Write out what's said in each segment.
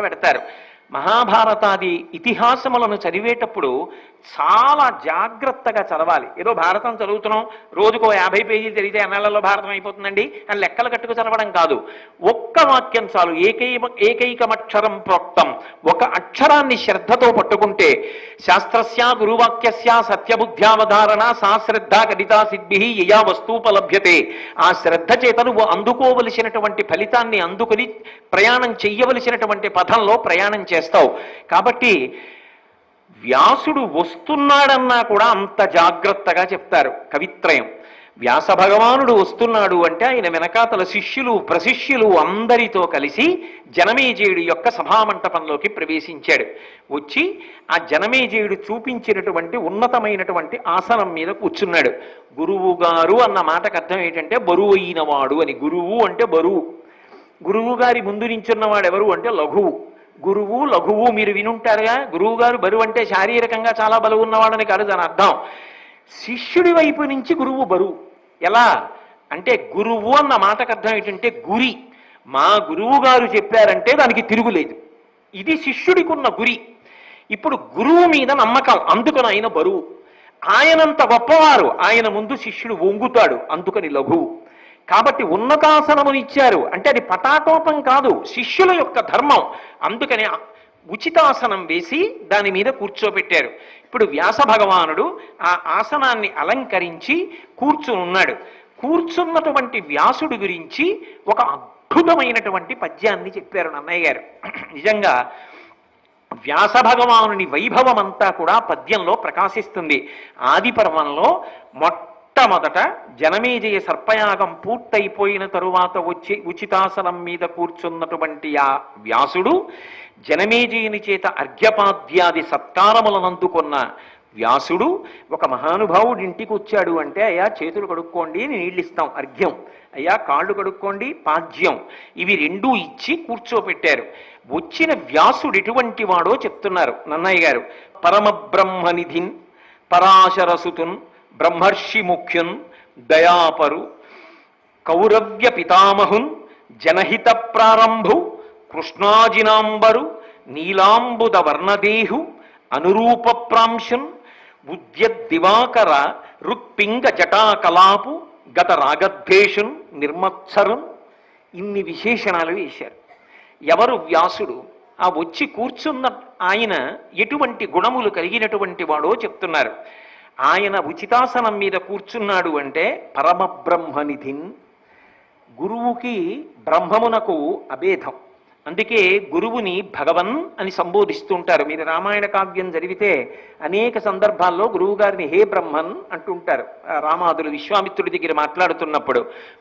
పెడతారు. మహాభారతాది ఇతిహాసములను చదివేటప్పుడు చాలా జాగ్రత్తగా చదవాలి. ఏదో భారతం చదువుతున్నాం రోజుకో యాభై పేజీలు చదివితే ఎన్నాళ్ళలో భారతం అయిపోతుందండి? అని లెక్కలు కట్టుకు చదవడం కాదు. ఒక్క వాక్యం చాలు ఏకై ఏకైకమక్షరం ప్రోక్తం. ఒక అక్షరాన్ని శ్రద్ధతో పట్టుకుంటే శాస్త్రస్య గురువాక్యస్య సత్యబుద్ధ్యావధారణ సా శ్రద్ధ కడితా సిద్ధి యయా వస్తూపలభ్యతే. ఆ శ్రద్ధ చేత నువ్వు అందుకోవలసినటువంటి ఫలితాన్ని అందుకుని ప్రయాణం చెయ్యవలసినటువంటి పథంలో ప్రయాణం చేస్తావు కాబట్టి వ్యాసుడు వస్తున్నాడన్నా కూడా అంత జాగ్రత్తగా చెప్తారు కవిత్రయం. వ్యాస భగవానుడు వస్తున్నాడు అంటే ఆయన వెనకాతల శిష్యులు ప్రశిష్యులు అందరితో కలిసి జనమేజయుడి యొక్క సభామంటపంలోకి ప్రవేశించాడు. వచ్చి ఆ జనమేజయుడు చూపించినటువంటి ఉన్నతమైనటువంటి ఆసనం మీద కూర్చున్నాడు. గురువు గారు అన్న మాటకు అర్థం ఏంటంటే బరువు అయినవాడు అని. గురువు అంటే బరువు. గురువు గారి ముందు నించున్నవాడు ఎవరు అంటే లఘువు. గురువు లఘువు మీరు వినుంటారుగా? గురువు గారు బరువు అంటే శారీరకంగా చాలా బరువు ఉన్నవాడని కాదు దాని అర్థం. శిష్యుడి వైపు నుంచి గురువు బరువు. ఎలా? అంటే గురువు అన్న మాటకు అర్థం ఏంటంటే గురి. మా గురువు గారు చెప్పారంటే దానికి తిరుగులేదు ఇది శిష్యుడికున్న గురి. ఇప్పుడు గురువు మీద నమ్మకం. అందుకని ఆయన బరువు. ఆయనంత గొప్పవారు. ఆయన ముందు శిష్యుడు వంగుతాడు. అందుకని లఘువు. కాబట్టి ఉన్నతాసనమునిచ్చారు అంటే అది పటాటోపం కాదు శిష్యుల యొక్క ధర్మం. అందుకని ఉచితాసనం వేసి దాని మీద కూర్చోబెట్టారు. ఇప్పుడు వ్యాస భగవానుడు ఆ ఆసనాన్ని అలంకరించి కూర్చునున్నాడు. కూర్చున్నటువంటి వ్యాసుడి గురించి ఒక అద్భుతమైనటువంటి పద్యాన్ని చెప్పారు నన్నయ్య గారు. నిజంగా వ్యాస భగవానుని వైభవం అంతా కూడా పద్యంలో ప్రకాశిస్తుంది. ఆది పర్వంలో మొట్టమొదట జనమేజయ సర్పయాగం పూర్తయిపోయిన తరువాత వచ్చి ఉచితాసనం మీద కూర్చున్నటువంటి ఆ వ్యాసుడు జనమేజయుని చేత అర్ఘ్యపాద్యాది సత్కారములను అందుకున్న వ్యాసుడు ఒక మహానుభావుడు ఇంటికి వచ్చాడు అంటే అయ్యా చేతులు కడుక్కోండి నీళ్ళు ఇస్తాం అర్ఘ్యం. అయ్యా కాళ్ళు కడుక్కోండి పాద్యం. ఇవి రెండూ ఇచ్చి కూర్చోపెట్టారు. వచ్చిన వ్యాసుడు ఎటువంటి వాడో చెప్తున్నారు నన్నయ్య గారు. పరమ బ్రహ్మనిధిన్ పరాశరసుతున్ బ్రహ్మర్షి ముఖ్యున్ దయాపరు కౌరవ్య పితామహున్ జనహిత ప్రారంభు కృష్ణాజినాంబరు నీలాంబుద వర్ణదేహు అనురూప ప్రాంశున్ ఉద్య దివాకర రుక్పింగ జటాకలాపు గత రాగద్వేషున్ నిర్మత్సరున్. ఇన్ని విశేషణాలు వేశారు. ఎవరు వ్యాసుడు? ఆ వచ్చి కూర్చున్న ఆయన ఎటువంటి గుణములు కలిగినటువంటి వాడో చెప్తున్నారు. ఆయన ఉచితాసనం మీద కూర్చున్నాడు అంటే పరమబ్రహ్మనిధిన్. గురువుకి బ్రహ్మమునకు అభేదం. అందుకే గురువుని భగవన్ అని సంబోధిస్తుంటారు. మీరు రామాయణ కావ్యం జరిగితే అనేక సందర్భాల్లో గురువు గారిని హే బ్రహ్మన్ అంటుంటారు. రామాదులు విశ్వామిత్రుడి దగ్గర మాట్లాడుతున్నప్పుడు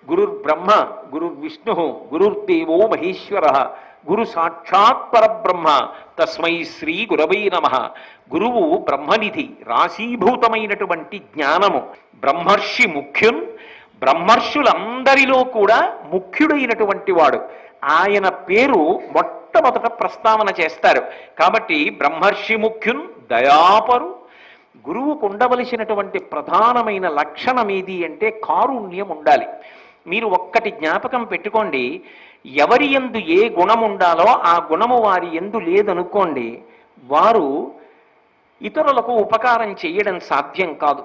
గురుర్ బ్రహ్మ గురుర్ విష్ణు గురుర్దేవో మహేశ్వర గురు సాక్షాత్ పరబ్రహ్మ. తస్మై శ్రీ గురవై నమ. గురువు బ్రహ్మనిధి రాశీభూతమైనటువంటి జ్ఞానము. బ్రహ్మర్షి ముఖ్యున్ బ్రహ్మర్షులందరిలో కూడా ముఖ్యుడైనటువంటి వాడు. ఆయన పేరు మొట్టమొదట ప్రస్తావన చేస్తారు. కాబట్టి బ్రహ్మర్షి ముఖ్యున్ దయాపరు. గురువుకు ఉండవలసినటువంటి ప్రధానమైన లక్షణం ఏది అంటే కారుణ్యం ఉండాలి. మీరు ఒక్కటి జ్ఞాపకం పెట్టుకోండి ఎవరి ఎందు ఏ గుణం ఉండాలో ఆ గుణము వారి ఎందు లేదనుకోండి వారు ఇతరులకు ఉపకారం చేయడం సాధ్యం కాదు.